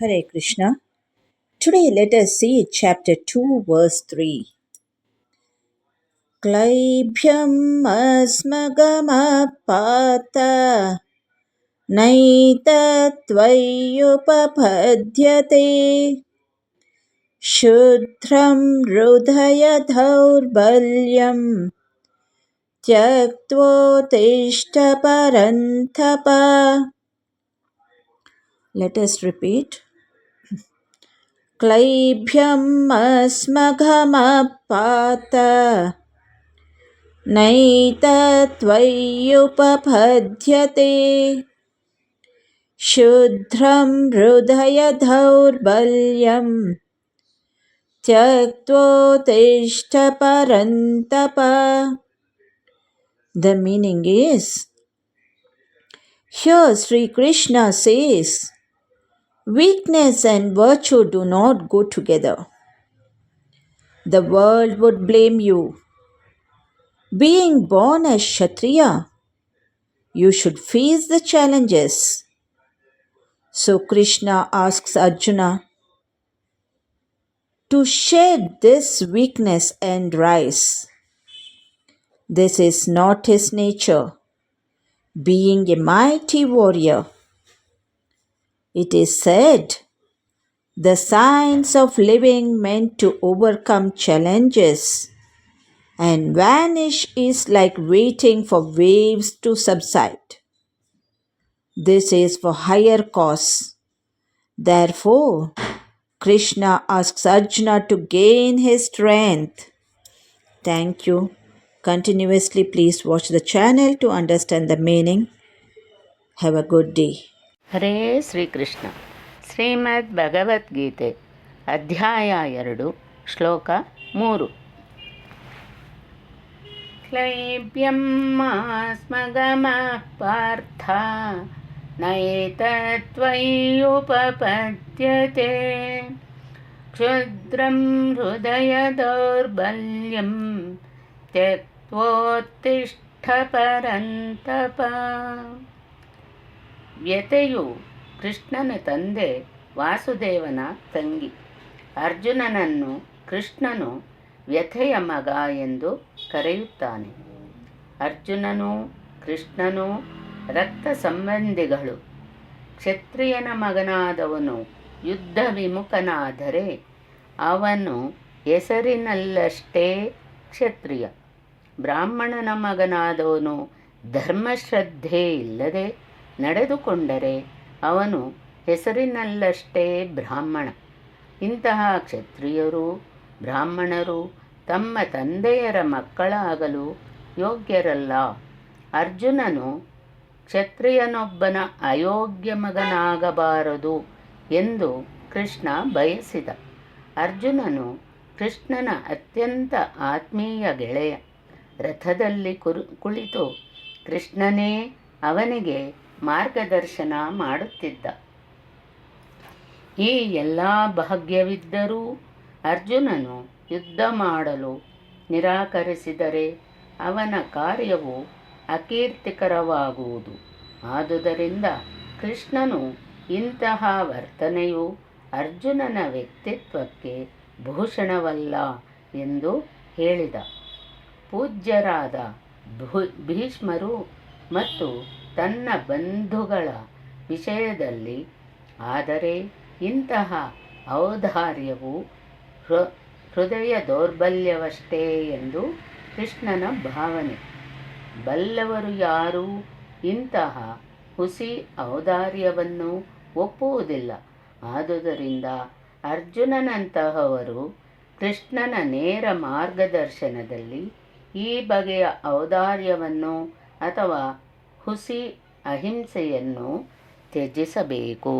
Hare Krishna. Today let us see chapter 2, verse 3. क्लैभ्यम् अस्मगमपात नैतत्त्वय्युपपद्यते शुद्ध्रं हृदयदौर्बल्यम् त्यक्त्वोत्तिष्ठ परन्तप Let us repeat. क्लैभ्यम् अस्मघमपात नैतत्त्वय्युपपद्यते शुद्ध्रं हृदयदौर्बल्यं त्यक्त्वोत्तिष्ठ परन्तप The meaning is Here Sri Krishna says weakness and virtue do not go together. The world would blame you. Being born as Kshatriya, you should face the challenges. So Krishna asks Arjuna to shed this weakness and rise. This is not his nature, being a mighty warrior. It is said, the signs of living meant to overcome challenges and vanish is like waiting for waves to subside. This is for higher cause. Therefore, Krishna asks Arjuna to gain his strength. Thank you. Continuously, please watch the channel to understand the meaning. Have a good day. ಹರೇ ಶ್ರೀಕೃಷ್ಣ ಶ್ರೀಮದ್ ಭಗವದ್ಗೀತೆ ಅಧ್ಯಾಯ ಎರಡು ಶ್ಲೋಕ ಮೂರು ಕ್ಲೈಬ್ಯಂ ಸ್ಮಗಮ ಪಾರ್ಥ ನೈತತ್ವಯ್ಯುಪಪದ್ಯತೆ ಕ್ಷುದ್ರಂ ಹೃದಯ ದೌರ್ಬಲ್ಯಂ ತ್ಯಕ್ತ್ವೋತ್ತಿಷ್ಠ ಪರಂತಪ ವ್ಯತೆಯು ಕೃಷ್ಣನ ತಂದೆ ವಾಸುದೇವನ ತಂಗಿ. ಅರ್ಜುನನನ್ನು ಕೃಷ್ಣನು ವ್ಯಥೆಯ ಮಗ ಎಂದು ಕರೆಯುತ್ತಾನೆ. ಅರ್ಜುನನು ಕೃಷ್ಣನು ರಕ್ತ ಸಂಬಂಧಿಗಳು. ಕ್ಷತ್ರಿಯನ ಮಗನಾದವನು ಯುದ್ಧ ವಿಮುಖನಾದರೆ ಅವನು ಹೆಸರಿನಲ್ಲಷ್ಟೇ ಕ್ಷತ್ರಿಯ. ಬ್ರಾಹ್ಮಣನ ಮಗನಾದವನು ಧರ್ಮಶ್ರದ್ಧೆ ಇಲ್ಲದೆ ನಡೆದುಕೊಂಡರೆ ಅವನು ಹೆಸರಿನಲ್ಲಷ್ಟೇ ಬ್ರಾಹ್ಮಣ. ಇಂತಹ ಕ್ಷತ್ರಿಯರು, ಬ್ರಾಹ್ಮಣರು ತಮ್ಮ ತಂದೆಯರ ಮಕ್ಕಳಾಗಲು ಯೋಗ್ಯರಲ್ಲ. ಅರ್ಜುನನು ಕ್ಷತ್ರಿಯನೊಬ್ಬನ ಅಯೋಗ್ಯ ಮಗನಾಗಬಾರದು ಎಂದು ಕೃಷ್ಣ ಬಯಸಿದ. ಅರ್ಜುನನು ಕೃಷ್ಣನ ಅತ್ಯಂತ ಆತ್ಮೀಯ ಗೆಳೆಯ. ರಥದಲ್ಲಿ ಕುರು, ಕುಳಿತು ಕೃಷ್ಣನೇ ಅವನಿಗೆ ಮಾರ್ಗದರ್ಶನ ಮಾಡುತ್ತಿದ್ದ. ಈ ಎಲ್ಲ ಭಾಗ್ಯವಿದ್ದರೂ ಅರ್ಜುನನು ಯುದ್ಧ ಮಾಡಲು ನಿರಾಕರಿಸಿದರೆ ಅವನ ಕಾರ್ಯವು ಅಕೀರ್ತಿಕರವಾಗುವುದು. ಆದುದರಿಂದ ಕೃಷ್ಣನು ಇಂತಹ ವರ್ತನೆಯು ಅರ್ಜುನನ ವ್ಯಕ್ತಿತ್ವಕ್ಕೆ ಭೂಷಣವಲ್ಲ ಎಂದು ಹೇಳಿದ. ಪೂಜ್ಯರಾದ ಭೀಷ್ಮರು ಮತ್ತು ತನ್ನ ಬಂಧುಗಳ ವಿಷಯದಲ್ಲಿ, ಆದರೆ ಇಂತಹ ಔದಾರ್ಯವು ಹೃದಯ ದೌರ್ಬಲ್ಯವಷ್ಟೇ ಎಂದು ಕೃಷ್ಣನ ಭಾವನೆ. ಬಲ್ಲವರು ಯಾರೂ ಇಂತಹ ಹುಸಿ ಔದಾರ್ಯವನ್ನು ಒಪ್ಪುವುದಿಲ್ಲ. ಆದುದರಿಂದ ಅರ್ಜುನನಂತಹವರು ಕೃಷ್ಣನ ನೇರ ಮಾರ್ಗದರ್ಶನದಲ್ಲಿ ಈ ಬಗೆಯ ಔದಾರ್ಯವನ್ನು ಅಥವಾ ಹುಸಿ ಅಹಿಂಸೆಯನ್ನು ತ್ಯಜಿಸಬೇಕು.